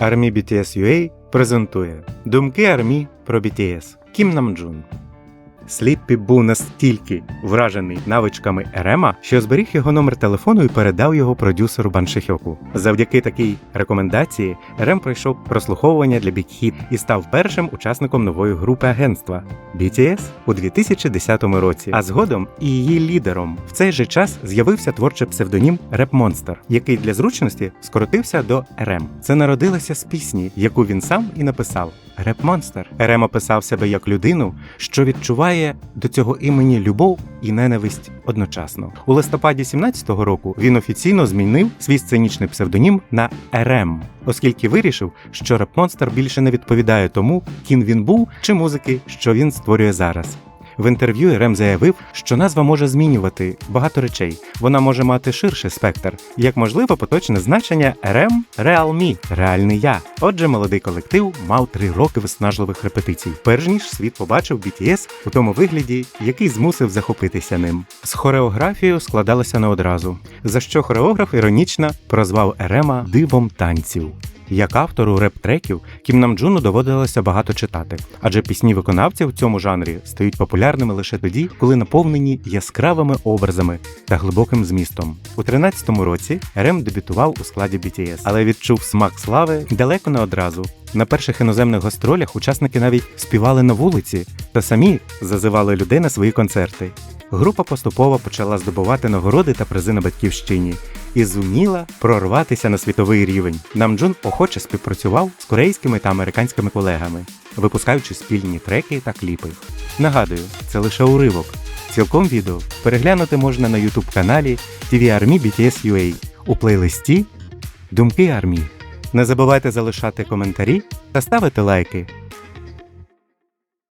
Армі BTS UA презентує Думки армії про BTS Кім Намджун. Сліппі був настільки вражений навичками Ерема, що зберіг його номер телефону і передав його продюсеру Баншихьоку. Завдяки такій рекомендації Ерем пройшов прослуховування для Big Hit і став першим учасником нової групи агентства BTS у 2010 році. А згодом і її лідером в цей же час з'явився творчий псевдонім Rap Monster, який для зручності скоротився до Ерем. Це народилося з пісні, яку він сам і написав. Реп Монстер. Ерем описав себе як людину, що відчуває до цього імені любов і ненависть одночасно. У листопаді 17-го року він офіційно змінив свій сценічний псевдонім на Ерем, оскільки вирішив, що реп-монстр більше не відповідає тому, ким він був чи музики, що він створює зараз. В інтерв'ю Ерем заявив, що назва може змінювати багато речей. Вона може мати ширший спектр, як можливо поточне значення Real Me – реальний я. Отже, молодий колектив мав три роки виснажливих репетицій, перш ніж світ побачив BTS у тому вигляді, який змусив захопитися ним. З хореографією складалося не одразу, за що хореограф іронічно прозвав Ерема дивом танців. Як автору реп-треків Кім Намджуну доводилося багато читати, адже пісні виконавців в цьому жанрі стають популярними лише тоді, коли наповнені яскравими образами та глибоким змістом. У 13-му році Рем дебютував у складі BTS, але відчув смак слави далеко не одразу. На перших іноземних гастролях учасники навіть співали на вулиці та самі зазивали людей на свої концерти. Група поступово почала здобувати нагороди та призи на батьківщині і зуміла прорватися на світовий рівень. Намджун охоче співпрацював з корейськими та американськими колегами, випускаючи спільні треки та кліпи. Нагадую, це лише уривок. Цілком відео переглянути можна на YouTube каналі TV Army BTS UA у плейлисті Думки армії. Не забувайте залишати коментарі та ставити лайки.